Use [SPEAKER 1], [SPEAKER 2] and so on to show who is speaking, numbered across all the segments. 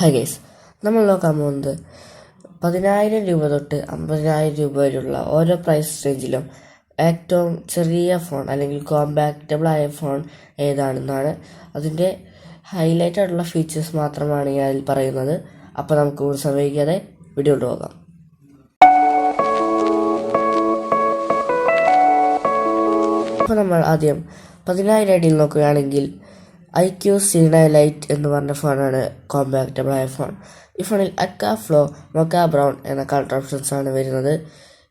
[SPEAKER 1] High guys നമ്മൾ നോക്കാൻ പോകുന്നത് പതിനായിരം രൂപ തൊട്ട് അമ്പതിനായിരം രൂപ വരെയുള്ള ഓരോ പ്രൈസ് റേഞ്ചിലും ഏറ്റവും ചെറിയ ഫോൺ അല്ലെങ്കിൽ കോമ്പാക്റ്റബിൾ ആയ ഫോൺ ഏതാണെന്നാണ് അതിന്റെ ഹൈലൈറ്റ് ആയിട്ടുള്ള ഫീച്ചേഴ്സ് മാത്രമാണ് ഞാൻ അതിൽ പറയുന്നത്. അപ്പോൾ നമുക്ക് കൂടുതൽ സമയിക്കാതെ വീഡിയോ പോകാം. അപ്പോൾ നമ്മൾ ആദ്യം പതിനായിരം അടിയിൽ നോക്കുകയാണെങ്കിൽ iQOO C nine lite എന്ന് പറഞ്ഞ ഫോണാണ് കോമ്പാക്റ്റബിൾ ആയ ഫോൺ ഈ ഫോണിൽ അക്ക ഫ്ലോ മൊക്ക ബ്രൗൺ എന്ന കളർ ഓപ്ഷൻസ് ആണ് വരുന്നത്.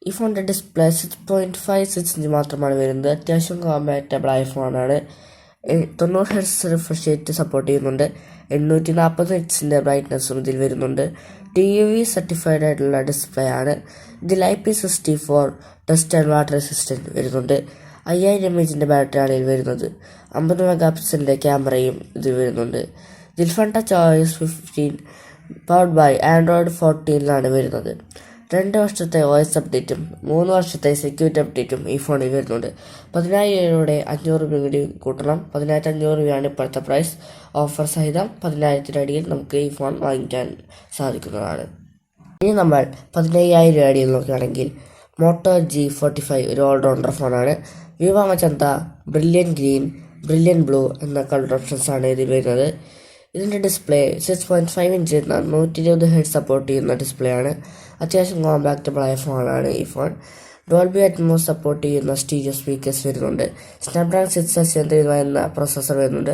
[SPEAKER 1] ഈ ഫോണിന്റെ display six point five six inch മാത്രമാണ് വരുന്നത്. അത്യാവശ്യം കോമ്പാക്റ്റബിൾ ആയ ഫോണാണ് തൊണ്ണൂറ് ഹെഡ്സ് റിഫ്രഷ് റേറ്റ് സപ്പോർട്ട് ചെയ്യുന്നുണ്ട്. എണ്ണൂറ്റി നാൽപ്പത് ഹെഡ്സിന്റെ ബ്രൈറ്റ്നസ്സും ഇതിൽ വരുന്നുണ്ട്. ടി യു വി സർട്ടിഫൈഡ് ആയിട്ടുള്ള ഡിസ്പ്ലേ ആണ്. ഇതിൽ I P sixty four dust and water resistant വരുന്നുണ്ട്. അയ്യായിരം എം ബാറ്ററിയാണ് ഇതിൽ വരുന്നത്. അമ്പത് മെഗാ പിക്സലിന്റെ ക്യാമറയും ഇത് വരുന്നുണ്ട്. ജിൽഫണ്ട choice fifteen powered by Android ഫോർട്ടീനിലാണ് വരുന്നത്. രണ്ട് വർഷത്തെ ഒ എസ് അപ്ഡേറ്റും മൂന്ന് വർഷത്തെ സെക്യൂരിറ്റി അപ്ഡേറ്റും ഈ ഫോണിൽ വരുന്നുണ്ട്. പതിനായിരം രൂപയുടെ അഞ്ഞൂറ് രൂപ കൂടി കൂട്ടണം. പതിനായിരത്തി അഞ്ഞൂറ് രൂപയാണ് ഇപ്പോഴത്തെ പ്രൈസ് ഓഫർ സഹിതം പതിനായിരത്തിന്റെ അടിയിൽ നമുക്ക് ഈ ഫോൺ വാങ്ങിക്കാൻ സാധിക്കുന്നതാണ്. ഇനി നമ്മൾ പതിനയ്യായിരം രൂപ അടിയിൽ നോക്കുകയാണെങ്കിൽ മോട്ടോ ജി ഫോർട്ടി ഫൈവ് ഒരു ഓൾറൗണ്ടർ ഫോണാണ് വിവാമചന്ത ബ്രില്യൻ ഗ്രീൻ ബ്രില്യൻ ബ്ലൂ എന്ന കളർ ഓപ്ഷൻസ് ആണ് ഇതിൽ വരുന്നത് ഇതിന്റെ display six point five inch എന്ന നൂറ്റി ഇരുപത് ഹെഡ് സപ്പോർട്ട് ചെയ്യുന്ന ഡിസ്പ്ലേ ആണ് അത്യാവശ്യം കോമ്പാക്റ്റബിൾ ആയ ഫോണാണ് ഈ ഫോൺ ഡോൾബി അറ്റ്മോസ് സപ്പോർട്ട് ചെയ്യുന്ന സ്റ്റീരിയോ സ്പീക്കേഴ്സ് വരുന്നുണ്ട് സ്നാപ്ഡ്രാഗൺ സിക്സ് എസ് എന്ന പ്രൊസസ്സർ വരുന്നുണ്ട്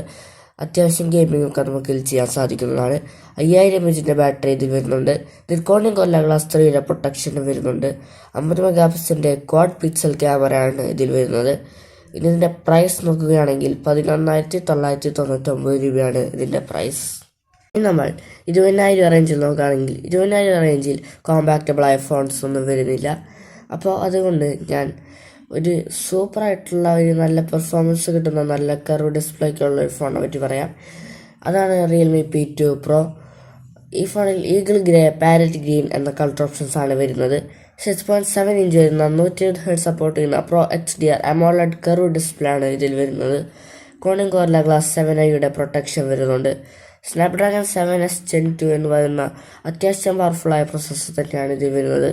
[SPEAKER 1] അത്യാവശ്യം ഗെയിമിംഗ് ഒക്കെ നമുക്ക് ഇതിൽ ചെയ്യാൻ സാധിക്കുന്നതാണ്. അയ്യായിരം എച്ചിന്റെ ബാറ്ററി ഇതിൽ വരുന്നുണ്ട്. നിർക്കോണിക് കൊല്ല ഗ്ലാസ് ത്രീയുടെ പ്രൊട്ടക്ഷനും വരുന്നുണ്ട്. അമ്പത് മെഗാ പിക്സലിന്റെ ക്വാഡ് പിക്സൽ ക്യാമറയാണ് ഇതിൽ വരുന്നത്. ഇതിന്റെ പ്രൈസ് നോക്കുകയാണെങ്കിൽ പതിനൊന്നായിരത്തി തൊള്ളായിരത്തി തൊണ്ണൂറ്റൊമ്പത് രൂപയാണ് ഇതിന്റെ പ്രൈസ് ഇനി നമ്മൾ ഇരുപതിനായിരം റേഞ്ചിൽ നോക്കുകയാണെങ്കിൽ ഇരുപതിനായിരം റേഞ്ചിൽ കോമ്പാക്റ്റബിൾ ആയ ഫോൺസ് ഒന്നും വരുന്നില്ല. അപ്പോൾ അതുകൊണ്ട് ഞാൻ ഒരു സൂപ്പർ ആയിട്ടുള്ള ഒരു നല്ല പെർഫോമൻസ് കിട്ടുന്ന നല്ല കർവ് ഡിസ്പ്ലേക്കുള്ള ഒരു ഫോണിനെ പറ്റി പറയാം. അതാണ് റിയൽമി പി ടു പ്രോ ഈ ഫോണിൽ ഈഗിൾ ഗ്രേ പാരറ്റ് ഗ്രീൻ എന്ന കളർ ഓപ്ഷൻസ് ആണ് വരുന്നത്. സിക്സ് പോയിന്റ് സെവൻ ഇഞ്ച് വരുന്ന നൂറ്റി ഇരുപത് ഹെഡ് സപ്പോർട്ട് ചെയ്യുന്ന pro H D R AMOLED curve display ആണ് ഇതിൽ വരുന്നത്. കോണിംഗ് കോർല ഗ്ലാസ് സെവൻ ഐയുടെ പ്രൊട്ടക്ഷൻ വരുന്നുണ്ട്. Snapdragon seven S gen two എന്ന് പറയുന്ന അത്യാവശ്യം ആയ പ്രോസസ്സർ തന്നെയാണ് ഇതിൽ വരുന്നത്.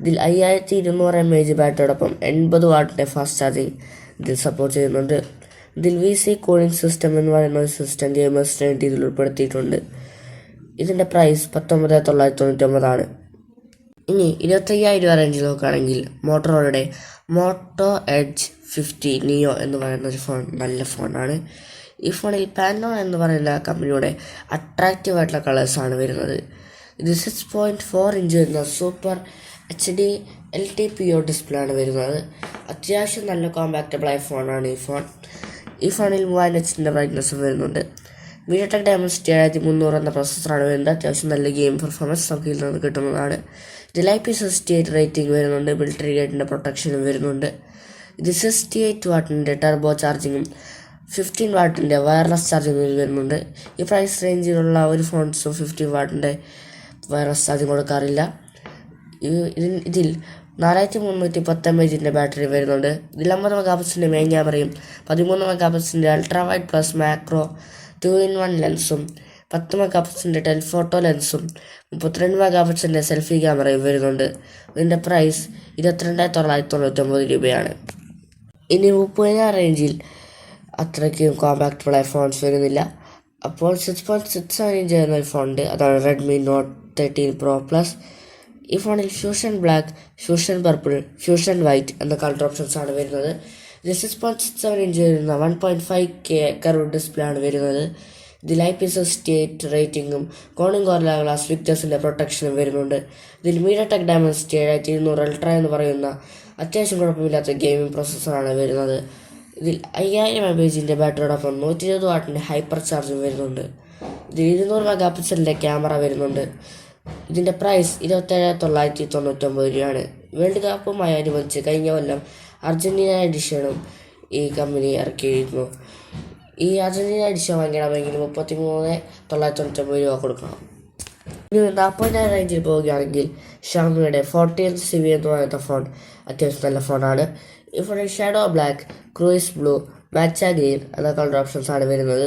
[SPEAKER 1] ഇതിൽ അയ്യായിരത്തി ഇരുന്നൂറ് എം എ ജി ബാറ്ററിയോടൊപ്പം എൺപത് വാട്ടിന്റെ ഫാസ്റ്റ് ചാർജിങ് ഇതിൽ സപ്പോർട്ട് ചെയ്യുന്നുണ്ട്. ഇതിൽ വി സി കൂളിംഗ് സിസ്റ്റം എന്ന് പറയുന്ന ഒരു സിസ്റ്റം ഗെയിമേഴ്സ് വേണ്ടി ഇതിൽ ഉൾപ്പെടുത്തിയിട്ടുണ്ട്. ഇതിന്റെ പ്രൈസ് പത്തൊമ്പത് തൊള്ളായിരത്തി തൊണ്ണൂറ്റൊമ്പതാണ് ഇനി ഇരുപത്തയ്യായിരം രൂപ റേഞ്ചിൽ നോക്കുകയാണെങ്കിൽ മോട്ടറോളയുടെ മോട്ടോ എഡ്ജ് ഫിഫ്റ്റി നിയോ എന്ന് പറയുന്ന ഒരു ഫോൺ നല്ല ഫോണാണ് ഈ ഫോണിൽ പാനോ എന്ന് പറയുന്ന കമ്പനിയുടെ അട്രാക്റ്റീവ് ആയിട്ടുള്ള കളേഴ്സാണ് വരുന്നത്. ഇത് സിക്സ് പോയിന്റ് ഫോർ ഇഞ്ച് വരുന്ന super H D L T P O display ആണ് വരുന്നത്. അത്യാവശ്യം നല്ല കോമ്പാക്റ്റബിളായ ഫോണാണ് ഈ ഫോൺ ഈ ഫോണിൽ മൂവായിരം എച്ചിന്റെ ബ്രൈറ്റ്നസ്സും വരുന്നുണ്ട്. മീഡിയടെക് ഡയമസ്റ്റി ആയിരത്തി മുന്നൂറ് എന്ന പ്രോസസ്സറാണ് വരുന്നത്. അത്യാവശ്യം നല്ല ഗെയിം പെർഫോമൻസ് നമുക്ക് ഇതിൽ നിന്ന് കിട്ടുന്നതാണ്. ഇതിൽ പി സിക്സ്റ്റി എയ്റ്റ് റേറ്റിംഗ് വരുന്നുണ്ട്. മിലിറ്ററി ഗേറ്റിന്റെ പ്രൊട്ടക്ഷനും വരുന്നുണ്ട്. ഇത് സിക്സ്റ്റി എയ്റ്റ് വാട്ടിന്റെ ടർബോ ചാർജിങ്ങും ഫിഫ്റ്റീൻ വാട്ടിന്റെ വയർലെസ് ചാർജിങ്ങും വരുന്നുണ്ട്. ഈ പ്രൈസ് റേഞ്ചിലുള്ള ഒരു ഫോൺസും ഫിഫ്റ്റീൻ വാട്ടിന്റെ വയർലെസ് ചാർജിങ് കൊടുക്കാറില്ല. ഇതിൽ നാലായിരത്തി മുന്നൂറ്റി പത്ത് എം എച്ചിന്റെ ബാറ്ററി വരുന്നുണ്ട്. ഇതിൽ അമ്പത് മെഗാ പിക്സലിന്റെ മെയിൻ ക്യാമറയും പതിമൂന്ന് mega പിക്സലിന്റെ ultra wide plus macro two in one ലെൻസും പത്ത് മെഗാ പിക്സലിന്റെ ടെലിഫോട്ടോ ലെൻസും മുപ്പത്തിരണ്ട് മെഗാ പിക്സലിന്റെ സെൽഫി ക്യാമറയും വരുന്നുണ്ട്. ഇതിന്റെ പ്രൈസ് ഇരുപത്തിരണ്ട് തൊള്ളായിരത്തി തൊണ്ണൂറ്റൊമ്പത് രൂപയാണ്. ഇനി മുപ്പതിനായിരം റേഞ്ചിൽ അത്രയ്ക്കും കോമ്പാക്റ്റബിളായ ഫോൺസ് വരുന്നില്ല. അപ്പോൾ six point six seven inch വരുന്ന ഒരു ഫോണുണ്ട് അതാണ് Redmi Note thirteen pro plus ഈ ഫോണിൽ fusion black fusion purple fusion white എന്ന കളർ ഓപ്ഷൻസ് ആണ് വരുന്നത്. Six point six seven inch വരുന്ന one point five K curve display ആണ് വരുന്നത്. ഇതിൽ ഐ പി സിക്സ്റ്റി സ്റ്റേറ്റ് റേറ്റിംഗും കോണിംഗ് കോർല ഗ്ലാസ് വിക്ടേഴ്സിന്റെ പ്രൊട്ടക്ഷനും വരുന്നുണ്ട്. ഇതിൽ മീഡിയ ടെക് ഡയമൻസിറ്റി ഏഴായിരത്തി ഇരുന്നൂറ് അൾട്ര എന്ന് പറയുന്ന അത്യാവശ്യം കുഴപ്പമില്ലാത്ത ഗെയിമിംഗ് പ്രോസസ്സറാണ് വരുന്നത്. ഇതിൽ അയ്യായിരം എം എച്ചിന്റെ ബാറ്ററിയോടൊപ്പം നൂറ്റി ഇരുപത് വാട്ടിന്റെ ഹൈപ്പർ ചാർജും വരുന്നുണ്ട്. ഇതിൽ ഇരുന്നൂറ് മെഗാ പിക്സലിന്റെ ക്യാമറ വരുന്നുണ്ട്. ഇതിന്റെ പ്രൈസ് ഇരുപത്തേഴ് തൊള്ളായിരത്തി തൊണ്ണൂറ്റൊമ്പത് രൂപയാണ്. വേൾഡ് കപ്പുമായി അനുബന്ധിച്ച് കഴിഞ്ഞ കൊല്ലം അർജന്റീന എഡിഷനും ഈ കമ്പനി ഇറക്കിയിരുന്നു. ഈ അർജന്റീന എഡിഷൻ വാങ്ങിക്കണമെങ്കിൽ മുപ്പത്തി മൂന്ന് തൊള്ളായിരത്തി തൊണ്ണൂറ്റൊമ്പത് രൂപ കൊടുക്കണം. ഇനി നാൽപ്പതിനായിരം റേഞ്ചിൽ പോവുകയാണെങ്കിൽ ഷാമിയുടെ ഫോർട്ടീൻ സി വി എന്ന് പറയുന്ന ഫോൺ അത്യാവശ്യം നല്ല ഫോണാണ് ഈ ഫോണിൽ shadow black cruise blue matcha green എന്ന കളർ ഓപ്ഷൻസ് ആണ് വരുന്നത്.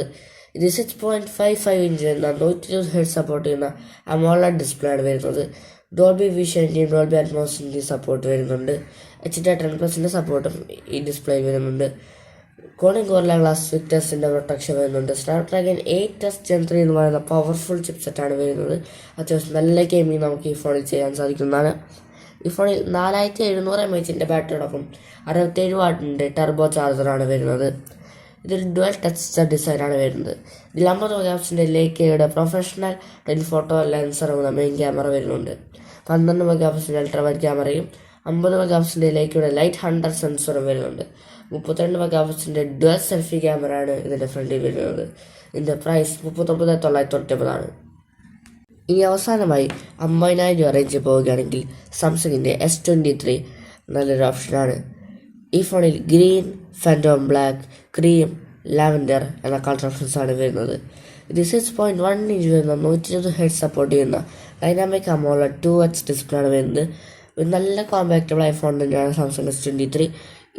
[SPEAKER 1] ഇത് six point five five inch എന്ന നൂറ്റി ഇരുപത് ഹെഡ് സപ്പോർട്ട് ചെയ്യുന്ന അമോള ഡിസ്പ്ലേ ആണ് വരുന്നത് ഡോൾബി വിഷന്റെയും ഡോൾബി അറ്റ്മോസിന്റെയും സപ്പോർട്ട് വരുന്നുണ്ട് എച്ച് ഡി ടെൻ പ്ലസിന്റെ സപ്പോർട്ടും ഈ ഡിസ്പ്ലേ വരുന്നുണ്ട്. കോണിംഗ് കോർല ഗ്ലാസ് വിക്ടേഴ്സിന്റെ പ്രൊട്ടക്ഷൻ വരുന്നുണ്ട്. Snapdragon eight S gen three എന്ന് പറയുന്ന പവർഫുൾ ചിപ്സെറ്റാണ് വരുന്നത്. അത്യാവശ്യം നല്ല ഗെയിമിംഗ് നമുക്ക് ഈ ഫോണിൽ ചെയ്യാൻ സാധിക്കുന്നതാണ്. ഈ ഫോണിൽ നാലായിരത്തി എഴുന്നൂറ് എം എച്ചിന്റെ ബാറ്ററിയോടൊപ്പം അറുപത്തേഴ് വാട്ടിന്റെ ടെർബോ ചാർജറാണ് വരുന്നത്. ഇതൊരു ഡുവൽ ടച്ച് ഡിസൈനാണ് വരുന്നത്. ഇതിൽ അമ്പത് മെഗാപ്സിന്റെ ലേക്കയുടെ പ്രൊഫഷണൽ ടെലിഫോട്ടോ ലെൻസറും എന്ന മെയിൻ ക്യാമറ വരുന്നുണ്ട്. പന്ത്രണ്ട് അൾട്രാ വൈഡ് ക്യാമറയും അമ്പത് മെഗാപ്സിന്റെ ലേക്കയുടെ ലൈറ്റ് ഹണ്ടർ സെൻസറും വരുന്നുണ്ട്. മുപ്പത്തിരണ്ട് മെഗാപ്സിന്റെ ഡുവൽ സെൽഫി ക്യാമറ ആണ് ഇതിന്റെ ഫ്രണ്ടിൽ വരുന്നത്. ഇതിന്റെ പ്രൈസ് മുപ്പത്തൊമ്പത് തൊള്ളായിരത്തി തൊണ്ണൂറ്റൊമ്പതാണ്. ഇനി അവസാനമായി അമ്പതിനായിരം രൂപ റേഞ്ച് പോവുകയാണെങ്കിൽ സാംസങ്ങിന്റെ എസ് ട്വന്റി ത്രീ നല്ലൊരു ഓപ്ഷനാണ് ഈ ഫോണിൽ green phantom black cream lavender എന്ന കളർ ഓപ്ഷൻസ് ആണ് വരുന്നത്. ഇത് സിക്സ് പോയിന്റ് വൺ ഇഞ്ച് വരുന്ന നൂറ്റി ഇരുപത് ഹെഡ് സപ്പോർട്ട് ചെയ്യുന്ന dynamic AMOLED two X display ആണ് വരുന്നത്. ഒരു നല്ല കോമ്പാക്റ്റബിൾ ഐ ഫോൺ തന്നെയാണ് സാംസങ് എസ് ട്വന്റി ത്രീ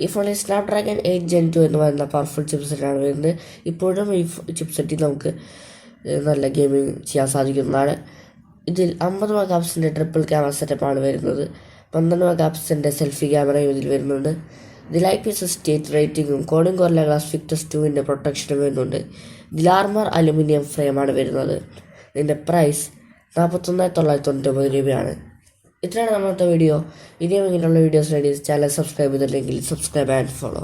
[SPEAKER 1] ഈ ഫോണിൽ സ്നാപ്ഡ്രാഗൺ എയ്റ്റ് ജെൻ ടു എന്ന് പറയുന്ന പവർഫുൾ ചിപ്സെറ്റാണ് വരുന്നത്. ഇപ്പോഴും ഈ ചിപ്സെറ്റിൽ നമുക്ക് നല്ല ഗെയിമിംഗ് ചെയ്യാൻ സാധിക്കുന്നതാണ്. ഇതിൽ അമ്പത് മെഗാപ്സിന്റെ ട്രിപ്പിൾ ക്യാമറ സെറ്റപ്പാണ് വരുന്നത്. പന്ത്രണ്ട് മെഗാപ്സിന്റെ സെൽഫി ക്യാമറയും ഇതിൽ വരുന്നുണ്ട്. ഇതിൽ ലൈഫ് ഇസ് എ സ്റ്റേറ്റ് റേറ്റിംഗും കോഡിംഗ് കോർല ഗ്ലാസ് ഫിക്ടസ് ടുവിന്റെ പ്രൊട്ടക്ഷനും വരുന്നുണ്ട്. ദിലാർമർ അലുമിനിയം ഫ്രെയിമാണ് വരുന്നത്. ഇതിന്റെ പ്രൈസ് നാൽപ്പത്തൊന്ന് തൊള്ളായിരത്തി തൊണ്ണൂറ്റൊമ്പത് രൂപയാണ്. ഇത്രയാണ് നമ്മളത്തെ വീഡിയോ. ഇനിയും ഇങ്ങനെയുള്ള വീഡിയോസ് വേണ്ടി ചാനൽ സബ്സ്ക്രൈബ് ചെയ്തിട്ടുണ്ടെങ്കിൽ സബ്സ്ക്രൈബ് ആൻഡ് ഫോളോ.